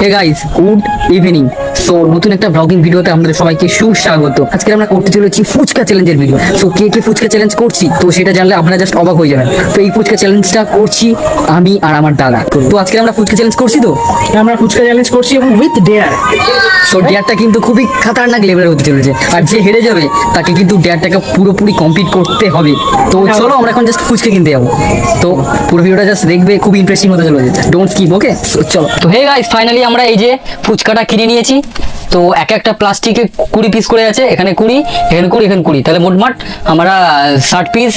Hey guys good evening so নতুন একটা blogging ভিডিওতে আমাদের সবাইকে সুস্বাগত। আজকে আমরা করতে চলেছি ফুচকা চ্যালেঞ্জের ভিডিও সো কে কে ফুচকা চ্যালেঞ্জ করছি? তো সেটা জানলে আপনারা জাস্ট অবাক হয়ে যাবেন। তো এই ফুচকা চ্যালেঞ্জটা করছি আমি আর আমার দাদা। তো আজকে আমরা ফুচকা চ্যালেঞ্জ করছি তো? আমরা ফুচকা চ্যালেঞ্জ করছি এবং উইথ ডেয়ার সো ডেয়ারটা কিন্তু খুবই খাতারনাক লেভেলের হতে চলেছে। আর যে হেরে যাবে তাকে কিন্তু ডেয়ারটাকে পুরোপুরি কমপ্লিট করতে হবে। তো চলো আমরা এখন জাস্ট ফুচকা কিনতে যাব। তো পুরো ভিডিওটা জাস্ট দেখবে খুব ইন্টারেস্টিং হতে চলেছে। ডোন্ট স্কিপ ওকে চলো। তো হে গাইস ফাইনালি আমরা এই যে ফুচকাটা কিনে নিয়েছি। তো এক একটা প্লাস্টিকে কুড়ি পিস করে আছে, এখানে কুড়ি এখানে কুড়ি এখানে কুড়ি। তাহলে মোটমাট আমরা ষাট পিস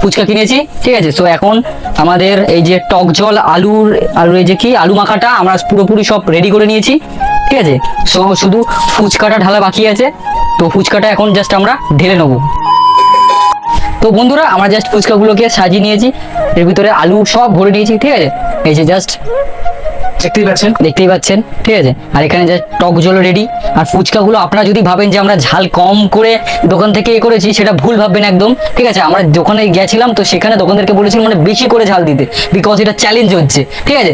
ফুচকা কিনেছি, ঠিক আছে? সো এখন আমাদের এই যে টক জল আলুর আলুর এই যে কি, আলু মাখাটা আমরা পুরোপুরি সব রেডি করে নিয়েছি, ঠিক আছে? সো শুধু ফুচকাটা ঢালা বাকি আছে। তো ফুচকাটা এখন জাস্ট আমরা ঢেলে নেব। তো বন্ধুরা, আমরা জাস্ট ফুচকাগুলোকে সাজিয়ে নিয়েছি। এর ভিতরে আলু সব ভরে নিয়েছি, ঠিক আছে? এই যে জাস্ট দেখতেই পাচ্ছেন? দেখতেই পাচ্ছেন, ঠিক আছে? আর এখানে যে টক জল রেডি আর ফুচকাগুলো আপনারা যদি ভাবেন যে আমরা ঝাল কম করে দোকান থেকে এ করেছি, সেটা ভুল ভাববেন একদম, ঠিক আছে? আমরা দোকানে গেছিলাম, তো সেখানে দোকানদারকে বলেছিলাম মানে বেশি করে ঝাল দিতে বিকজ এটা চ্যালেঞ্জ হচ্ছে, ঠিক আছে?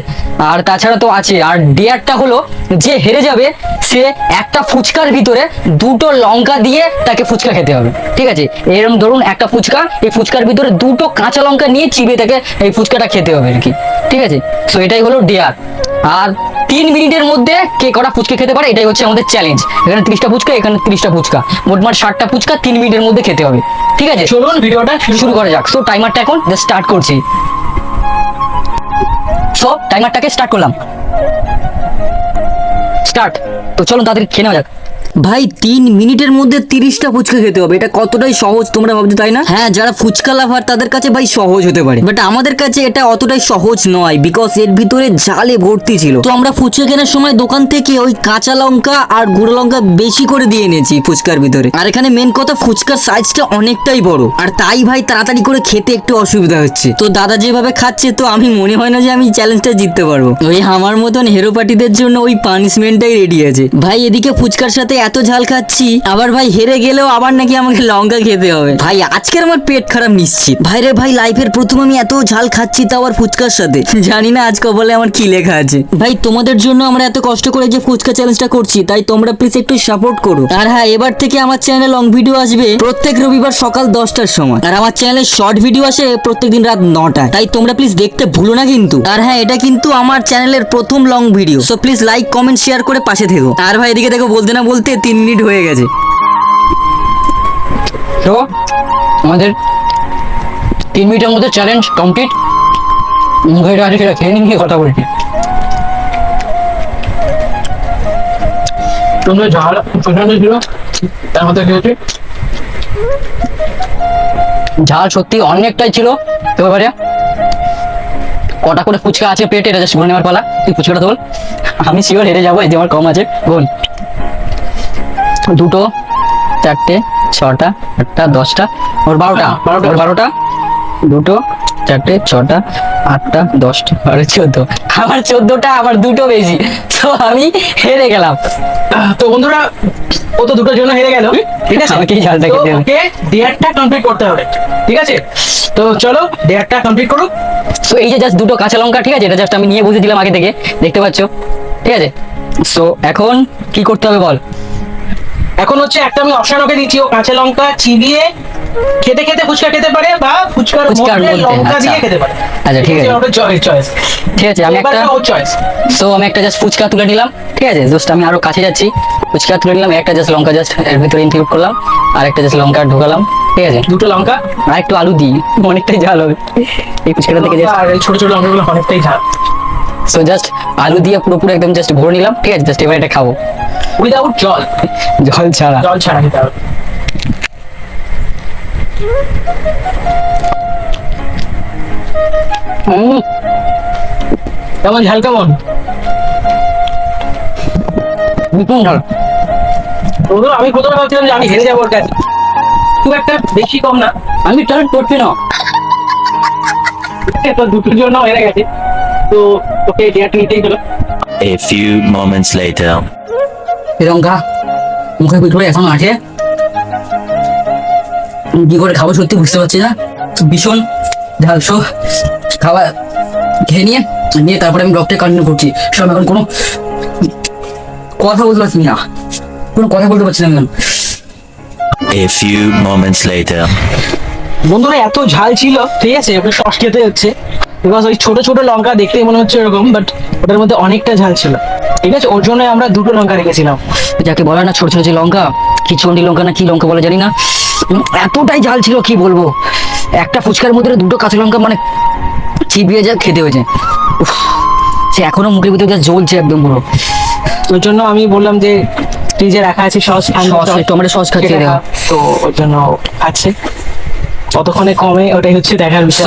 আর তাছাড়া তো আছে, আর ডেয়ারটা হলো যে হেরে যাবে, সে একটা ফুচকার ভিতরে দুটো লঙ্কা দিয়ে তাকে ফুচকা খেতে হবে, ঠিক আছে? এরকম ধরুন একটা ফুচকা, এই ফুচকার ভিতরে দুটো কাঁচা লঙ্কা নিয়ে চিবিয়ে তাকে এই ফুচকাটা খেতে হবে আর কি, ঠিক আছে? সো এটাই হলো ডেয়ার আর তিন মিনিটের মধ্যে কে কটা ফুচকা খেতে পারে, এটাই হচ্ছে আমাদের চ্যালেঞ্জ এখানে তিরিশটা ফুচকা, এখানে তিরিশটা ফুচকা। মোটমাট ষাটটা ফুচকা তিন মিনিটের মধ্যে খেতে হবে। ঠিক আছে? চলুন ভিডিওটা শুরু করা যাক। সো টাইমারটা এখন স্টার্ট করছি। সো টাইমারটাকে স্টার্ট করলাম। স্টার্ট তো চলুন তাদের খেয়ে নেওয়া যাক। ভাই তিন মিনিটের মধ্যে তিরিশটা ফুচকা খেতে হবে। এটা কতটাই সহজ তোমরা ভাবছ তাই না? হ্যাঁ যারা ফুচকা লাভার তাদের কাছে ভাই সহজ হতে পারে। বাট আমাদের কাছে এটা অতটাই সহজ নয় বিকজ এর ভিতরে জালে ভর্তি ছিল। তো আমরা ফুচকা কেনার সময় দোকান থেকে ওই কাঁচা লঙ্কা আর গুঁড়ো লঙ্কা বেশি করে দিয়ে এনেছি ফুচকার ভিতরে। আর এখানে মেন কথা ফুচকার সাইজটা অনেকটাই বড়। আর তাই ভাই তাড়াতাড়ি করে খেতে একটু অসুবিধা হচ্ছে। তো দাদা যেভাবে খাচ্ছে তো আমি মনে হয় না যে আমি চ্যালেঞ্জটা জিততে পারব। ওই আমার মতন হেরো পার্টিদের জন্য ওই পানিশমেন্টটাই রেডি আছে। ভাই এদিকে ফুচকার সাথে এত ঝাল খাচ্ছি, আবার ভাই হেরে গেলেও আবার নাকি আমাকে লঙ্কা খেতে হবে। ভাই, আজকের আমার পেট খারাপ নিশ্চিত। ভাই রে ভাই লাইফের প্রথম আমি এত ঝাল খাচ্ছি তাও আর ফুচকার সাথে। জানি না আজ কপালে আমার কি লেখা আছে। ভাই, তোমাদের জন্য আমরা এত কষ্ট করে যে ফুচকা চ্যালেঞ্জটা করছি, তাই তোমরা প্লিজ একটু সাপোর্ট করো। আর হ্যাঁ এবার থেকে আমার চ্যানেলে লং ভিডিও আসবে প্রত্যেক রবিবার সকাল দশটার সময়। আর আমার চ্যানেলে শর্ট ভিডিও আসে প্রত্যেকদিন রাত নটায়। তাই তোমরা প্লিজ দেখতে ভুলো না কিন্তু। আর হ্যাঁ এটা কিন্তু আমার চ্যানেলের প্রথম long video so please like comment share করে পাশে থেকো। আর ভাই, এদিকে দেখো, বলতে না বলতে তিন মিনিট হয়ে গেছে। তো, আমাদের তিন মিনিটের মধ্যে চ্যালেঞ্জ কমপ্লিট সেটা খেয়ে নিয়ে কথা বলছি তোমরা প্রচণ্ড ছিল, তার মধ্যে খেয়েছি ঝাল সত্যি অনেকটাই ছিল, তো এবারে কটা করে ফুচকা আছে পেটে, এটা জাস্ট নেওয়ার পালা। তুই ফুচকাটা তোল। আমি শিওর হেরে যাব, এই যে আমার কম আছে। গোল দুটো চারটে ছটা আটটা দশটা ওর বারোটা বারোটা। ওর বারোটা দুটো চারটে ছটা আটটা দশটা বারো চোদ্দ আমার চোদ্দটা আমার দুটো বেশি। তো আমি হেরে গেলাম। তো বন্ধুরা ও তো দুটোর জন্য হেরে গেল। ঠিক আছে? আমাকে ঝালটা খেতে হবে। ওকে ডেয়ারটা কমপ্লিট করতে হবে। ঠিক আছে? তো চলো ডেয়ারটা কমপ্লিট করুক সো এই যে জাস্ট দুটো কাঁচা লঙ্কা ঠিক আছে? এটা জাস্ট আমি নিয়ে বসে দিলাম আগে থেকে। দেখতে পাচ্ছ? ঠিক আছে? সো এখন কি করতে হবে বল? এখন হচ্ছে একটা আমি অপশন ওকে দিচ্ছি ও কাঁচা লঙ্কা চিবিয়ে খেতে খেতে ফুচকা খেতে পারে বা ফুচকার মধ্যে লঙ্কা আচ্ছা। দিয়ে খেতে পারে। আচ্ছা, ঠিক আছে। চয়েস ঠিক আছে আমি একটা চয়েস সো আমি একটা জাস্ট ফুচকা তুলে নিলাম ঠিক আছে? জাস্ট আমি আরও কাছে যাচ্ছি। ফুচকা তুলে নিলাম একটা জাস্ট লঙ্কা জাস্ট এর ভিতরে ইনক্লুড করলাম আর একটা জাস্ট লঙ্কা ঢোকালাম ঠিক আছে? দুটো লঙ্কা? আর একটু আলু দিই অনেকটাই ঝাল হবে। এই ফুচকাটা থেকে জাস্ট আর ছোট ছোট লঙ্কাগুলো অনেকটাই ঝাল। সো জাস্ট আলু দিয়ে পুরোপুরি একদম জাস্ট ভরে নিলাম ঠিক আছে? জাস্ট এবার এটা খাব। উইদাউট জল। জল ছাড়া। জল ছাড়া খেতে হবে। কেমন ঝাল কেমন? ভীষণ ঝাল। আমি প্রথমে ভাবছিলাম যে আমি হেরে যাব ওর কাছে। খুব একটা বেশি কম না। আমি ট্রাই করছি না। তো দুটোর জন্য হেরে গেছে। তো তোকে ডেয়ারটা নিতেই হলো। A few moments later. এই লঙ্কা মুখের এখন আছে কি করে খাব সত্যি বুঝতে পারছি না। ভীষণ খাওয়া খেয়ে নিয়ে নিয়ে তারপরে আমি ব্লগটা কন্টিনিউ করছি। সব এখন কোনো কথা বলতে পারছি না। কোনো কথা বলতে পারছি না। A few moments later. বন্ধুরা এত ঝাল ছিল ঠিক আছে ওকে সস খেতে হচ্ছে। বিকজ ওই ছোট ছোট লঙ্কা দেখতেই মনে হচ্ছে এরকম বাট ওটার মধ্যে অনেকটা ঝাল ছিল। ঠিক আছে ওর জন্য আমরা দুটো লঙ্কা রেখেছিলাম। যাকে বলে না ছোট ছোট যে লঙ্কা কি চন্ডি লঙ্কা না কি লঙ্কা বলে জানি না। এতটাই ঝাল ছিল কি বলব? একটা ফুচকার মধ্যে দুটো কাঁচা লঙ্কা মানে চিবিয়ে যা খেতে হয়েছে। উফ, সে এখনও মুখের ভিতরে যা জ্বলছে একদম পুরো। ওই জন্য আমি বললাম যে ফ্রিজে রাখা আছে সস টমেটো। সস খাচ্ছে। তো ওই জন্য আছে। কতক্ষণে কমে ওটাই হচ্ছে দেখার বিষয়।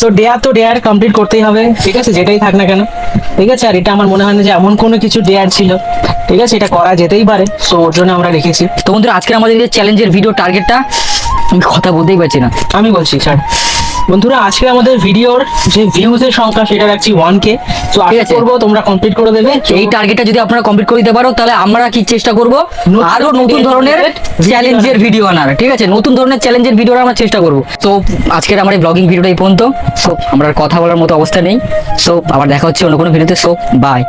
তো তো ডেয়ার তো ডেয়ার কমপ্লিট করতেই হবে। ঠিক আছে? যেটাই থাক না কেন। ঠিক আছে? আর এটা আমার মনে হয় না যে এমন কোনো কিছু ডেয়ার ছিল। ঠিক আছে? এটা করা যেতেই পারে। সো ওর জন্য আমরা রেখেছি। তো বন্ধুরা আজকের আমাদের যে চ্যালেঞ্জের ভিডিও টার্গেটটা আমি কথা বলতেই পারছি না। আমি বলছি স্যার বন্ধুরা আজকে আমাদের ভিডিওর যে ভিউজের সংখ্যা সেটা রাখছি ওয়ান কে তো আশা। করব তোমরা কমপ্লিট করে দেবে। এই টার্গেটটা যদি আপনারা কমপ্লিট করে দিতে পারো তাহলে আমরা কি চেষ্টা করব? আরও নতুন ধরনের চ্যালেঞ্জের ভিডিও আনার। ঠিক আছে নতুন ধরনের চ্যালেঞ্জের ভিডিও আমরা চেষ্টা করব। তো আজকের আমার এই ব্লগিং ভিডিওটা এই পর্যন্ত। সো আমরা কথা বলার মতো অবস্থা নেই। সো আবার দেখা হচ্ছে অন্য কোনো ভিডিওতে সো বাই